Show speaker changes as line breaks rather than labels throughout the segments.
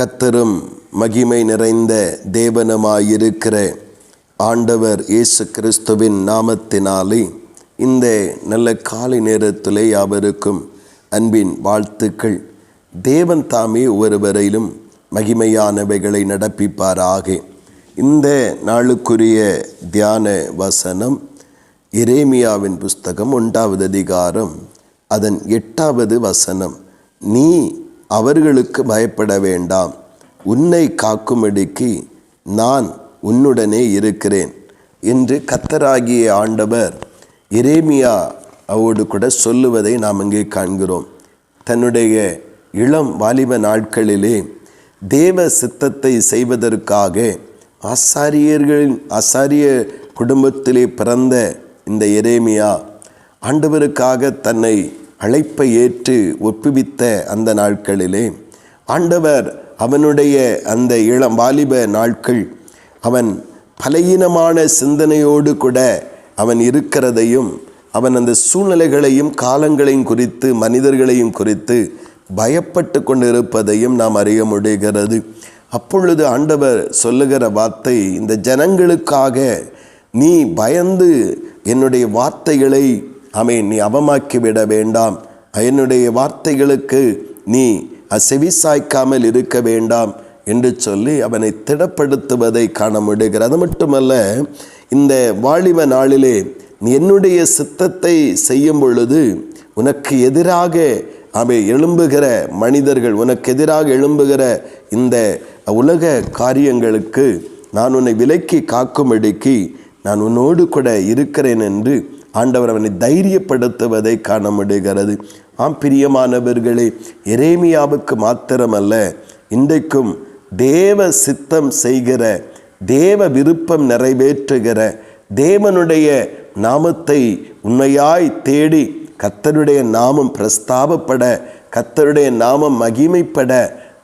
கத்தரும் மகிமை நிறைந்த தேவனமாயிருக்கிற ஆண்டவர் இயேசு கிறிஸ்துவின் நாமத்தினாலே இந்த நல்ல காலை நேரத்திலே யாவருக்கும் அன்பின் வாழ்த்துக்கள். தேவன் தாமே ஒருவரையிலும் மகிமையானவைகளை நடப்பிப்பாராக. இந்த நாளுக்குரிய தியான வசனம் இரேமியாவின் புஸ்தகம் ஒன்றாவது அதிகாரம் அதன் எட்டாவது வசனம். நீ அவர்களுக்கு பயப்பட வேண்டாம். உன்னை காக்கும்படிக்கு நான் உன்னுடனே இருக்கிறேன் என்று கத்தராகிய ஆண்டவர் இரேமியா அவோடு கூட சொல்லுவதை நாம் இங்கே காண்கிறோம். தன்னுடைய இளம் வாலிப நாட்களிலே தேவ சித்தத்தை செய்வதற்காக ஆசாரியர்களின் ஆசாரிய குடும்பத்திலே பிறந்த இந்த எரேமியா ஆண்டவருக்காக தன்னை அழைப்பை ஏற்று ஒப்புவித்த அந்த நாட்களிலே ஆண்டவர் அவனுடைய அந்த இளம் வாலிப நாட்கள் அவன் பலகீனமான சிந்தனையோடு கூட அவன் இருக்கிறதையும் அவன் அந்த சூழ்நிலைகளையும் காலங்களையும் குறித்து மனிதர்களையும் குறித்து பயப்பட்டு கொண்டிருப்பதையும் நாம் அறிய முடிகிறது. அப்பொழுது ஆண்டவர் சொல்லுகிற வார்த்தை இந்த ஜனங்களுக்காக நீ பயந்து என்னுடைய வார்த்தைகளை அமை நீ அவமாக்கி விட வேண்டாம். என்னுடைய வார்த்தைகளுக்கு நீ செவிசாய்க்காமல் இருக்க வேண்டாம் என்று சொல்லி அவனை திடப்படுத்துவதை காண முடிகிறது அது மட்டுமல்ல இந்த வாலிப நாளிலே நீ என்னுடைய சித்தத்தை செய்யும் பொழுது உனக்கு எதிராக அவை எழும்புகிற மனிதர்கள் உனக்கு எதிராக எழும்புகிற இந்த உலக காரியங்களுக்கு நான் உன்னை விலக்கி காக்கும்படிக்கு நான் உன்னோடு கூட இருக்கிறேன் என்று ஆண்டவர் அவனை தைரியப்படுத்துவதை காண முடிகிறது ஆம் பிரியமானவர்களே எரேமியாவுக்கு மாத்திரமல்ல இன்றைக்கும் தேவ சித்தம் செய்கிற தேவ விருப்பம் நிறைவேற்றுகிற தேவனுடைய நாமத்தை உண்மையாய் தேடி கத்தருடைய நாமம் பிரஸ்தாபப்பட கத்தருடைய நாமம் மகிமைப்பட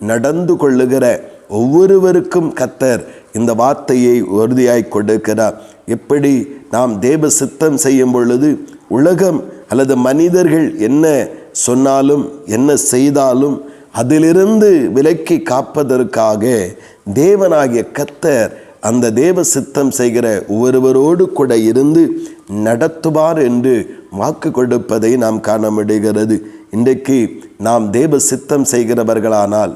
நடந்து கொள்ளுகிற ஒவ்வொருவருக்கும் கத்தர் இந்த வார்த்தையை உறுதியாய் கொடுக்கிறார். எப்படி நாம் தேவ சித்தம் செய்யும் பொழுது உலகம் அல்லது மனிதர்கள் என்ன சொன்னாலும் என்ன செய்தாலும் அதிலிருந்து விலக்கி காப்பதற்காக தேவனாகிய கத்தர் அந்த தேவ சித்தம் செய்கிற ஒவ்வொருவரோடு கூட இருந்து நடத்துவார் என்று வாக்கு கொடுப்பதை நாம் காண முடிகிறது. இன்றைக்கு நாம் தேவ சித்தம் செய்கிறவர்களானால்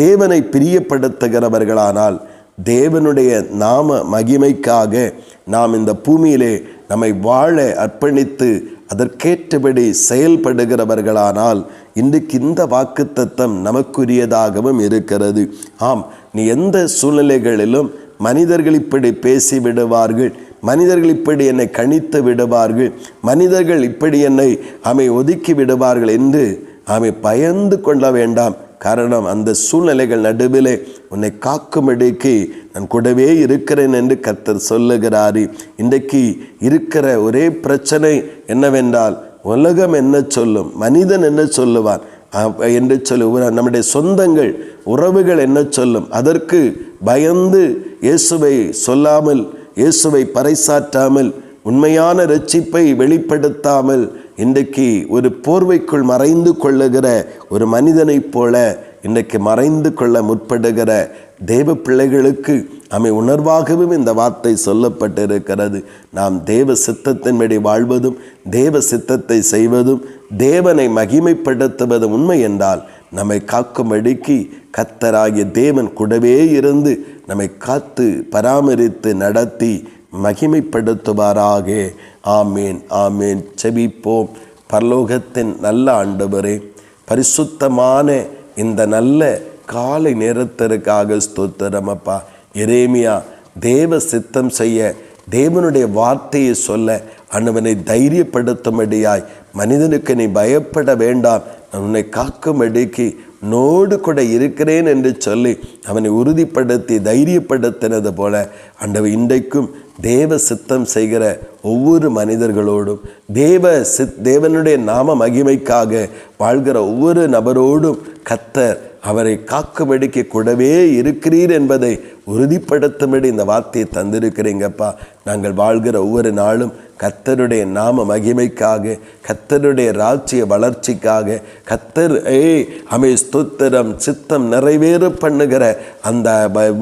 தேவனை பிரியப்படுத்துகிறவர்களானால் தேவனுடைய நாம மகிமைக்காக நாம் இந்த பூமியிலே நம்மை வாழ அர்ப்பணித்து அதற்கேற்றபடி செயல்படுகிறவர்களானால் இன்றைக்கு இந்த வாக்கு தத்தம் நமக்குரியதாகவும் இருக்கிறது. ஆம் நீ எந்த சூழ்நிலைகளிலும் மனிதர்கள் இப்படி பேசி விடுவார்கள் மனிதர்கள் இப்படி என்னை கணித்து விடுவார்கள் மனிதர்கள் இப்படி என்னை அமை ஒதுக்கி விடுவார்கள் என்று அவை பயந்து கொள்ள வேண்டாம். காரணம் அந்த சூழ்நிலைகள் நடுவிலே உன்னை காக்கும்படிக்கு நான் கூடவே இருக்கிறேன் என்று கர்த்தர் சொல்லுகிறாரு. இன்றைக்கு இருக்கிற ஒரே பிரச்சனை என்னவென்றால் உலகம் என்ன சொல்லும் மனிதன் என்ன சொல்லுவான் என்று சொல்லி நம்முடைய சொந்தங்கள் உறவுகள் என்ன சொல்லும் அதற்கு பயந்து இயேசுவை சொல்லாமல் இயேசுவை பறைசாற்றாமல் உண்மையான ரட்சிப்பை வெளிப்படுத்தாமல் இன்றைக்கு ஒரு போர்வைக்குள் மறைந்து கொள்ளுகிற ஒரு மனிதனைப் போல இன்றைக்கு மறைந்து கொள்ள முற்படுகிற தேவ பிள்ளைகளுக்கு அமை உணர்வாகவும் இந்த வார்த்தை சொல்லப்பட்டிருக்கிறது. நாம் தேவ சித்தத்தின்படி வாழ்வதும் தேவ சித்தத்தை செய்வதும் தேவனை மகிமைப்படுத்துவதும் உண்மை என்றால் நம்மை காக்கும்படிக்கு கத்தராகிய தேவன் கூடவே இருந்து நம்மை காத்து பராமரித்து நடத்தி மகிமைப்படுத்துவாராக. ஆமேன் ஆமேன். செபிப்போம். பரலோகத்தின் நல்ல ஆண்டவரே பரிசுத்தமான இந்த நல்ல காலை நேரத்திற்காக ஸ்தோத்திரமப்பா எரேமியா தேவ சித்தம் செய்ய தேவனுடைய வார்த்தையை சொல்ல அண்ணவனை தைரியப்படுத்தும்படியாய் மனிதனுக்கு நீ பயப்பட வேண்டாம். உன்னை காக்கும்படிக்கு நோடு கூட இருக்கிறேன் என்று சொல்லி அவனை உறுதிப்படுத்தி தைரியப்படுத்தினது போல அண்டவ இன்றைக்கும் தேவ சித்தம் செய்கிற ஒவ்வொரு மனிதர்களோடும் தேவ சித் தேவனுடைய நாம மகிமைக்காக வாழ்கிற ஒவ்வொரு நபரோடும் கத்தர் அவரை காக்கும்படிக்கு கூடவே இருக்கிறீர் என்பதை உறுதிப்படுத்தும்படி இந்த வார்த்தையை தந்திருக்கிறீங்கப்பா. நாங்கள் வாழ்கிற ஒவ்வொரு நாளும் கத்தருடைய நாம மகிமைக்காக கத்தருடைய ராஜ்ய வளர்ச்சிக்காக கத்தர் ஏய் அமை ஸ்தோத்திரம் சித்தம் நிறைவேற பண்ணுகிற அந்த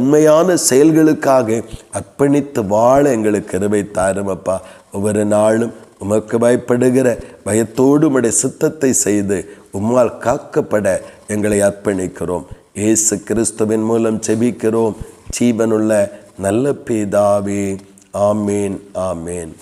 உண்மையான செயல்களுக்காக அர்ப்பணித்து வாழ எங்களுக்கு கருவை தாருமப்பா. ஒவ்வொரு நாளும் உமக்கு பயப்படுகிற பயத்தோடு உடைய சித்தத்தை செய்து உம்மால் காக்கப்பட எங்களை அர்ப்பணிக்கிறோம். இயேசு கிறிஸ்துவின் மூலம் செபிக்கிறோம் ஜீவனுள்ள நல்ல பிதாவே ஆமேன் ஆமேன்.